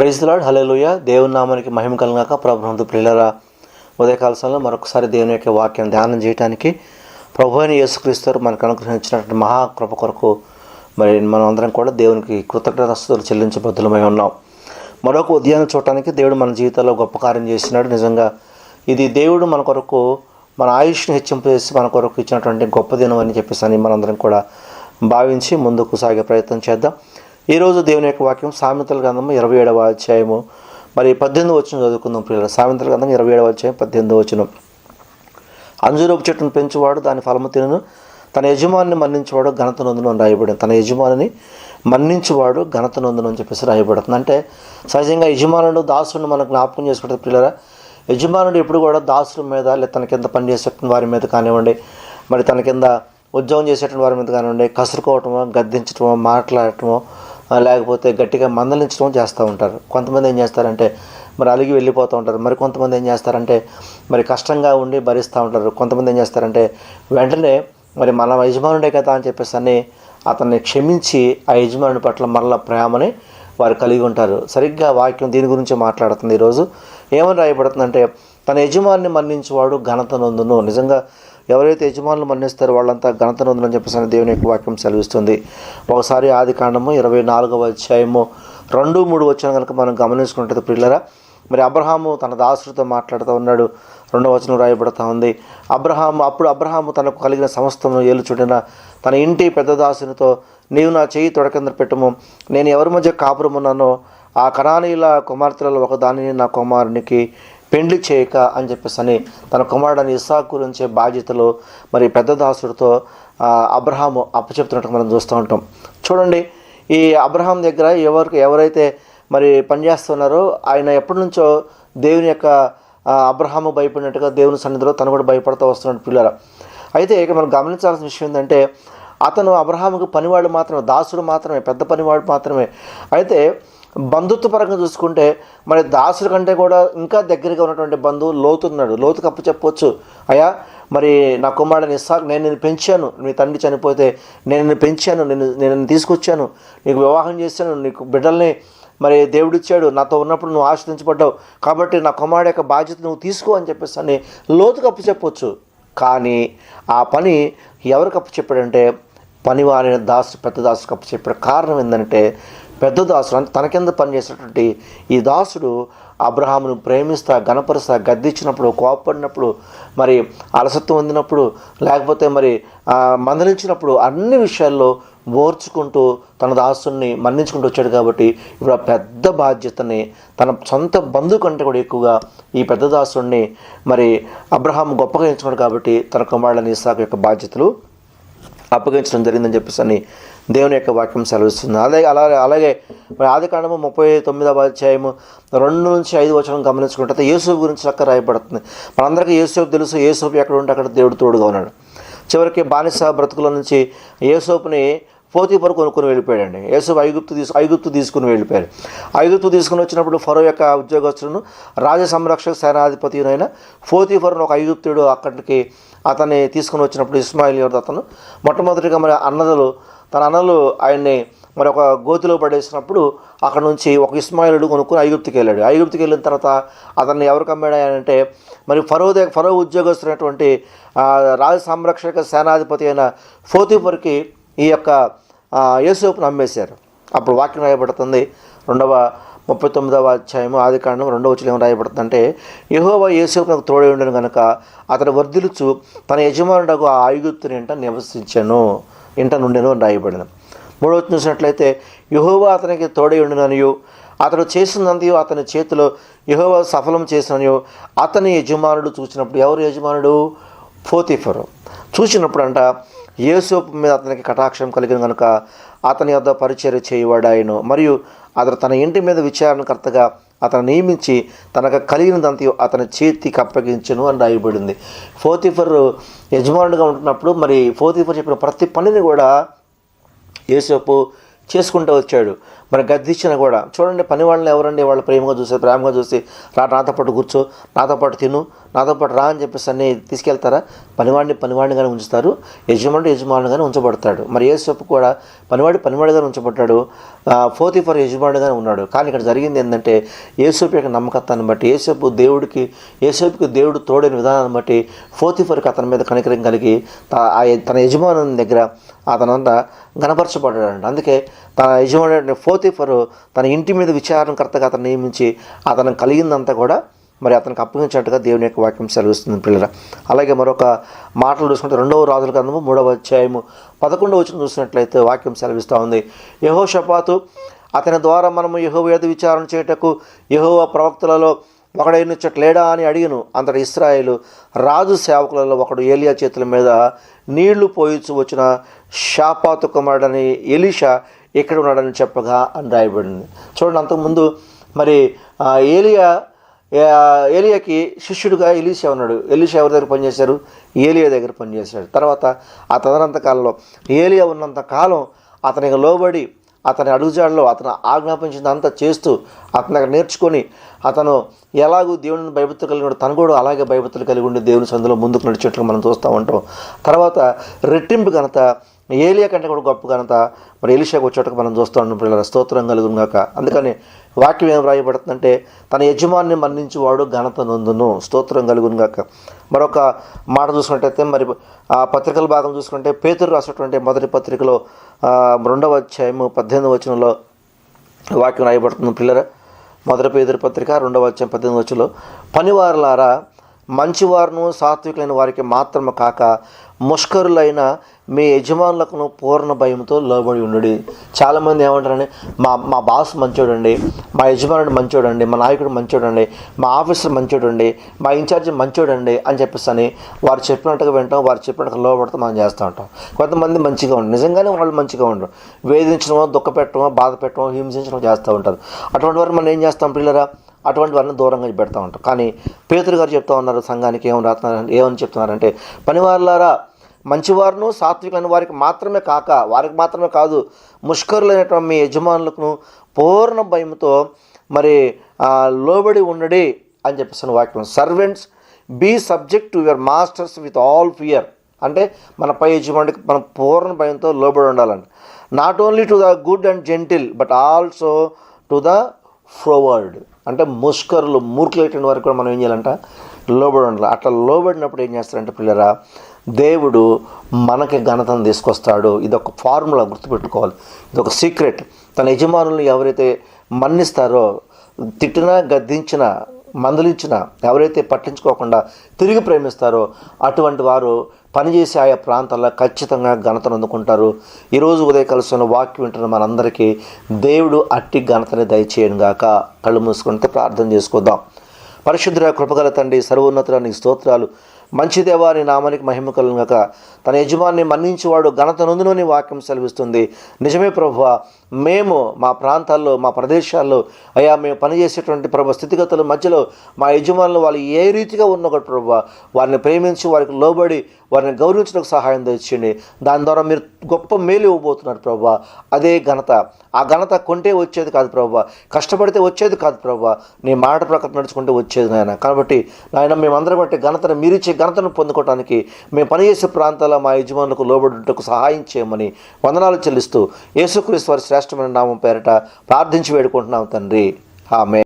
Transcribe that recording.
ప్రైజ్లాడ్ hallelujah దేవుని నామానికి మహిమ కలగాక ప్రభుత్వ ప్రియులరా ఉదయకాల సమయంలో మరొకసారి దేవుని యొక్క వాక్యం ధ్యానం చేయడానికి ప్రభు అయిన యేసుక్రీస్తు మనకు అనుగ్రహించినటువంటి మహాకృప కొరకు మరి మనం అందరం కూడా దేవునికి కృతజ్ఞతలు చెల్లించబద్దులమై ఉన్నాం. మరొక ఉదయాన్ని చూడటానికి దేవుడు మన జీవితంలో గొప్ప కార్యం చేసినాడు. నిజంగా ఇది దేవుడు మన కొరకు మన ఆయుష్ని హెచ్చింపజేసి మన కొరకు ఇచ్చినటువంటి గొప్ప దినం అని చెప్పేసి అని మనందరం కూడా భావించి ముందుకు సాగే ప్రయత్నం చేద్దాం. ఈరోజు దేవుని యొక్క వాక్యం సామెతల గ్రంథము ఇరవై ఏడవ అధ్యాయము. మరి పద్దెనిమిది వచ్చిన చదువుకుందాం ప్రియుల సామెతల గ్రంథం ఇరవై ఏడవ అధ్యాయం పద్దెనిమిది వచ్చిన అంజూరపు చెట్టును పెంచువాడు దాని ఫలము తినను. తన యజమానిని మన్నించేవాడు ఘనత నొందును అని రాయబడింది. తన యజమానిని మన్నించువాడు ఘనత నొందును అని చెప్పేసి రాయబడుతుంది. అంటే సహజంగా యజమానుడు దాసుని మనకు జ్ఞాపకం చేసుకుంటుంది పిల్లరా యజమానుడు ఎప్పుడు కూడా దాసుల మీద లేదా తన కింద పనిచేసేటువంటి వారి మీద కానివ్వండి మరి తన కింద ఉద్యోగం చేసేటువంటి వారి మీద కానివ్వండి కసురుకోవటమో గద్దించటమో మాట్లాడటమో లేకపోతే గట్టిగా మందలించడం చేస్తూ ఉంటారు. కొంతమంది ఏం చేస్తారంటే మరి అలిగి వెళ్ళిపోతూ ఉంటారు. మరి కొంతమంది ఏం చేస్తారంటే మరి కష్టంగా ఉండి భరిస్తూ ఉంటారు. కొంతమంది ఏం చేస్తారంటే వెంటనే మరి మన యజమానుడే కదా అని చెప్పేసి అని అతన్ని క్షమించి ఆ యజమానుడి పట్ల మరల ప్రేమని వారు కలిగి ఉంటారు. సరిగ్గా వాక్యం దీని గురించి మాట్లాడుతుంది ఈరోజు. ఏమని రాయబడుతుందంటే తన యజమానిని మన్నించేవాడు ఘనత నొందును. నిజంగా ఎవరైతే యజమానులు మన్నిస్తారో వాళ్ళంతా ఘనత నొందును చెప్పేసి దేవుని యొక్క వాక్యం సెలవిస్తుంది. ఒకసారి ఆది కాండము ఇరవై నాలుగవ అధ్యాయము రెండు మూడు వచ్చిన కనుక మనం గమనించుకుంటుంది పిల్లరా మరి అబ్రహాము తన దాసుడితో మాట్లాడుతూ ఉన్నాడు. రెండవ వచనం రాయబడుతూ ఉంది. అబ్రహాము అప్పుడు అబ్రహాము తనకు కలిగిన సమస్తమును ఏలు చూడిన తన ఇంటి పెద్ద దాసునితో నీవు నా చేయి తొడకింద పెట్టము? నేను ఎవరి మధ్య కాపురమున్నానో ఆ కణానీల కుమార్తెలలో ఒక దానిని నా కుమారునికి పెండ్లి చేయక అని చెప్పేసి అని తన కుమారుడని ఇసాకు నుంచే బాధ్యతలు మరి పెద్ద దాసుడితో అబ్రహాము అప్పచెప్తున్నట్టు మనం చూస్తూ ఉంటాం. చూడండి ఈ అబ్రహాం దగ్గర ఎవరికి ఎవరైతే మరి పనిచేస్తున్నారో ఆయన ఎప్పటి నుంచో దేవుని యొక్క అబ్రహాము భయపడినట్టుగా దేవుని సన్నిధిలో తను కూడా భయపడుతూ వస్తున్నాడు పిల్లల. అయితే ఇక మనం గమనించాల్సిన విషయం ఏంటంటే అతను అబ్రహాముకు పనివాడు మాత్రమే దాసుడు మాత్రమే పెద్ద పనివాడు మాత్రమే. అయితే బంధుత్వపరంగా చూసుకుంటే మరి దాసుల కంటే కూడా ఇంకా దగ్గరగా ఉన్నటువంటి బంధువు లోతున్నాడు లోతుకు అప్పు చెప్పొచ్చు. అయ్యా మరి నా కుమారుడిని ఇస్సాకు నేను నిన్ను పెంచాను. మీ తండ్రి చనిపోతే నేను నిన్ను పెంచాను. నేను నేను నిన్ను తీసుకొచ్చాను. నీకు వివాహం చేశాను. నీకు బిడ్డల్ని మరి దేవుడిచ్చాడు. నాతో ఉన్నప్పుడు నువ్వు ఆశ్రదించబడ్డావు కాబట్టి నా కుమారుడు యొక్క బాధ్యత నువ్వు తీసుకో అని చెప్పేసి అని లోతుకు అప్పు చెప్పొచ్చు. కానీ ఆ పని ఎవరికి అప్పు చెప్పాడంటే పనివారిన దాసు పెద్ద దాసుకు అప్పు కారణం ఏంటంటే పెద్ద దాసుడు అంటే తన కింద పనిచేసేటువంటి ఈ దాసుడు అబ్రహామును ప్రేమిస్తా గణపరుస్తా గద్దించినప్పుడు కోపడినప్పుడు మరి అలసత్వం అందినప్పుడు లేకపోతే మరి మందలించినప్పుడు అన్ని విషయాల్లో ఓర్చుకుంటూ తన దాసుని మన్నించుకుంటూ వచ్చాడు కాబట్టి ఇప్పుడు ఆ పెద్ద బాధ్యతని తన సొంత బంధువు కంటే కూడా ఎక్కువగా ఈ పెద్ద దాసుడిని మరి అబ్రహాం గొప్పగా ఎంచుకున్నాడు కాబట్టి తన కుమారుడని ఇసాకు యొక్క బాధ్యతలు అప్పగించడం జరిగిందని చెప్పేసి అని దేవుని యొక్క వాక్యం సెలవిస్తుంది. అలాగే అలాగే అలాగే మరి ఆది కాండము ముప్పై తొమ్మిదవ అధ్యాయము రెండు నుంచి ఐదు వచనం గమనించుకుంటే యేసు గురించి చక్క రాయబడుతుంది. మనందరికీ యేసోపు తెలుసు యేసోపు ఎక్కడ ఉంటే అక్కడ దేవుడు తోడుగా ఉన్నాడు. చివరికి బానిస బ్రతుకుల నుంచి యేసోపుని పోతీపరు కొనుక్కొని వెళ్ళిపోయాడండి. యేసు ఐగుప్తు తీసు ఐగుప్తు తీసుకుని వెళ్ళిపోయాడు. ఐగుప్తు తీసుకుని వచ్చినప్పుడు ఫరో యొక్క ఉద్యోగస్తులను రాజ సంరక్షక సేనాధిపతినైన పోతీఫరును ఒక ఐగుప్తుడు అక్కడికి అతన్ని తీసుకుని వచ్చినప్పుడు ఇస్మాయిల్ ఎవరు అతను మొట్టమొదటిగా మరి అన్నదలు తన అన్నలు ఆయన్ని మరి ఒక గోతిలో పడేసినప్పుడు అక్కడ నుంచి ఒక ఇస్మాయిలుడు కొనుక్కుని ఐగుప్తికి వెళ్ళాడు. ఐగుప్తికి వెళ్ళిన తర్వాత అతన్ని ఎవరికి కమ్మాడంటే అంటే మరి ఫరో ఫరో ఉద్యోగస్తున్నటువంటి రాజ సంరక్షక సేనాధిపతి అయిన ఫోతిఫర్కి ఈ యొక్క ఆ, నమ్మేశారు. అప్పుడు వాక్యం రాయబడుతుంది రెండవ ముప్పై తొమ్మిదవ అధ్యాయము ఆది కాండం రెండవ వచ్చిన ఏం రాయబడుతుందంటే యహోవా యేసోపునకు తోడై ఉండను కనుక అతను వర్ధిలుచు తన యజమానుడకు ఆ ఐగుప్తుని ఇంట నివసించను ఇంట నుండెను అని రాయబడిన మూడవ చూసినట్లయితే యహోవా అతనికి తోడై ఉండుననియు అతడు చేసినంతయు అతని చేతిలో యహోవా సఫలం చేసిననియు అతని యజమానుడు చూసినప్పుడు ఎవరు యజమానుడు? ఫోతిఫరు చూసినప్పుడు అంట యేసోపు మీద అతనికి కటాక్షం కలిగిన కనుక అతని యొక్క పరిచర్య చేయవాడాయను మరియు అతను తన ఇంటి మీద విచారణకర్తగా అతను నియమించి తనకు కలిగినదంతయు అతని చేతికి అప్పగించను అని రాయబడింది. ఫోతిఫర్ యజమానుడిగా ఉంటున్నప్పుడు మరి ఫోతిఫర్ చెప్పిన ప్రతి పనిని కూడా యేసోపు చేసుకుంటూ వచ్చాడు. మరి గద్దిచ్చిన కూడా చూడండి పని వాళ్ళని ఎవరండి వాళ్ళు ప్రేమగా చూసి ప్రేమగా చూసి రా నాతో పాటు కూర్చో నాతో పాటు తిను నాతో పాటు రా అని చెప్పేసి అన్ని తీసుకెళ్తారా? పనివాడిని పనివాడినిగానే ఉంచుతారు. యజమానుడు యజమానుగానే ఉంచబడతాడు. మరి ఏసప్పు కూడా పనివాడి పనివాడిగానే ఉంచబడ్డాడు. ఫోర్తి ఫర్ యజమానుడిగానే ఉన్నాడు. కానీ ఇక్కడ జరిగింది ఏంటంటే ఏసోపు యొక్క నమ్మకత్వాన్ని బట్టి ఏసోపు దేవుడికి ఏసోపుకి దేవుడు తోడైన విధానాన్ని బట్టి ఫోర్తి ఫర్కి అతని మీద కనికరం కలిగి ఆ తన యజమానుని దగ్గర అతనంతా గణపరచబడ్డాడు అందుకే తన యజమాని ఫోతిఫరు తన ఇంటి మీద విచారణకర్తగా అతను నియమించి అతను కలిగిందంతా కూడా మరి అతనికి అప్పగించినట్టుగా దేవుని యొక్క వాక్యం సెలవిస్తుంది పిల్లల అలాగే మరొక మాటలు చూసుకుంటే రెండవ రాజుల గ్రంథము మూడవ అధ్యాయము పదకొండవ వచ్చిన చూసినట్లయితే వాక్యం సెలవిస్తూ ఉంది. యహో షపాతు అతని ద్వారా మనము యహో వేద విచారణ చేయుటకు యహో ప్రవక్తలలో ఒకడైనచ్చట లేడా అని అడిగిను. అంతటి ఇస్రాయేలు రాజు సేవకులలో ఒకడు ఏలియా చేతుల మీద నీళ్ళు పోయిచ్చు వచ్చిన షాపాతు కుమారుడని ఎలీషా ఇక్కడ ఉన్నాడని చెప్పగా అని రాయబడింది. చూడండి అంతకుముందు మరి ఏలియా ఏలియాకి శిష్యుడుగా ఎలీషా ఉన్నాడు. ఎలీషా ఎవరి దగ్గర పనిచేశారు? ఏలియా దగ్గర పనిచేశాడు. తర్వాత ఆ తదనంత కాలంలో ఏలియా ఉన్నంత కాలం అతనికి లోబడి అతని అడుగుజాడలో అతను ఆజ్ఞాపించినంత చేస్తూ అతను అక్కడ నేర్చుకొని అతను ఎలాగూ దేవుని భయభక్తులు కలిగి ఉన్నాడు. తను కూడా అలాగే భయభక్తులు కలిగి ఉండి దేవుని సందులో ముందుకు నడిచేట్లు మనం చూస్తూ ఉంటాం. తర్వాత రెట్టింపు ఘనత ఏలియా కంటే కూడా గొప్ప ఘనత మరి ఎలిషా వచ్చేటకు మనం చూస్తాం పిల్లల స్తోత్రం కలుగును గాక. అందుకని వాక్యం ఏం రాయబడుతుందంటే తన యజమాన్ని మరణించేవాడు ఘనత నొందును. స్తోత్రం కలుగును గాక. మరొక మాట చూసుకున్నట్టయితే మరి ఆ పత్రికల భాగం చూసుకుంటే పేతురు రాసినటువంటి మొదటి పత్రికలో రెండవ అధ్యాయము పద్దెనిమిది వచనంలో వాక్యం రాయబడుతుంది పిల్లర మొదటి పేదరి పత్రిక రెండవ అధ్యాయం పద్దెనిమిది వచ్చులో పనివారులారా మంచివారును సాత్వికులైన వారికి మాత్రము కాక ముష్కరులైన మీ యజమానులకు పూర్ణ భయంతో లోబడి ఉండు చాలామంది ఏమంటారండి మా మా బాస్ మంచోడండి మా యజమానుడు మంచోడండి మా నాయకుడు మంచోడండి మా ఆఫీసర్ మంచోడండి మా ఇన్ఛార్జ్ మంచోడండి అని చెప్పేసి అని వారు చెప్పినట్టుగా వింటాం వారు చెప్పినట్టుగా లోబడితే మనం చేస్తూ ఉంటాం. కొంతమంది మంచిగా ఉండరు నిజంగానే వాళ్ళు మంచిగా ఉండరు వేధించడమో దుఃఖ పెట్టడమో బాధ పెట్టడమో హింసించడం చేస్తూ ఉంటారు. అటువంటి వారు మనం ఏం చేస్తాం పిల్లరా అటువంటి వారిని దూరంగా పెడతా ఉంటాం. కానీ పేతురు గారు చెప్తా ఉన్నారు సంఘానికి ఏమని రాస్తున్నారు ఏమని చెప్తున్నారంటే పనివారులారా మంచివారును సాత్వికమైన వారికి మాత్రమే కాక వారికి మాత్రమే కాదు ముష్కరులైనటువంటి మీ యజమానులకు పూర్ణ భయంతో మరి లోబడి ఉండడి అని చెప్పేసిన వాక్యం. Servants be subject to your masters with all fear అంటే మన పై యజమానికి మనం పూర్ణ భయంతో లోబడి ఉండాలండి. Not only to the good and gentle but also to the froward అంటే ముష్కరులు మూర్ఖులైన వరకు కూడా మనం ఏం చేయాలంట? లోబడి ఉండాలి అట్లా లోబడినప్పుడు ఏం చేస్తారంటే పిల్లరా దేవుడు మనకి ఘనతను తీసుకొస్తాడు. ఇది ఒక ఫార్ములా గుర్తుపెట్టుకోవాలి. ఇది ఒక సీక్రెట్. తన యజమానులను ఎవరైతే మన్నిస్తారో తిట్టినా గద్దించినా మందలించిన ఎవరైతే పట్టించుకోకుండా తిరిగి ప్రేమిస్తారో అటువంటి వారు పనిచేసే ఆయా ప్రాంతాల్లో ఖచ్చితంగా ఘనతను అందుకుంటారు ఈరోజు ఉదయ కలుసున్న వాక్యం వింటున్న మనందరికీ దేవుడు అట్టి ఘనతని దయచేయను గాక. కళ్ళు మూసుకుంటే ప్రార్థన చేసుకుందాం. పరిశుద్ధుల కృపగల తండ్రి సర్వోన్నతుల స్తోత్రాలు. మంచిదేవాని నామానికి మహిమ కలుగక తన యజమాన్ని మన్నించేవాడు ఘనత నొందునని వాక్యం సెలవిస్తుంది. నిజమే ప్రభు మేము మా ప్రాంతాల్లో మా ప్రదేశాల్లో అయా మేము పనిచేసేటువంటి ప్రభు స్థితిగతుల మధ్యలో మా యజమానులు వాళ్ళు ఏ రీతిగా ఉన్న ప్రభు వారిని ప్రేమించి వారికి లోబడి వారిని గౌరవించడానికి సహాయం తెచ్చండి దాని ద్వారా మీరు గొప్ప మేలు ఇవ్వబోతున్నారు ప్రభు అదే ఘనత. ఆ ఘనత కొంటే వచ్చేది కాదు ప్రభు కష్టపడితే వచ్చేది కాదు ప్రభు నీ మాట ప్రకారం నడుచుకుంటే వచ్చేది నాయన. కాబట్టి నాయన మేమందరం బట్టి ఘనతను మీరిచ్చే ఘనతను పొందుకోవడానికి మేము పనిచేసే ప్రాంతాల మా యజమానులకు లోబడుటకు సహాయం చేయమని వందనాలు చెల్లిస్తూ యేసుక్రీస్తు వారి శ్రేష్టమైన నామం పేరట ప్రార్థించి వేడుకుంటున్నాం తండ్రి. ఆమె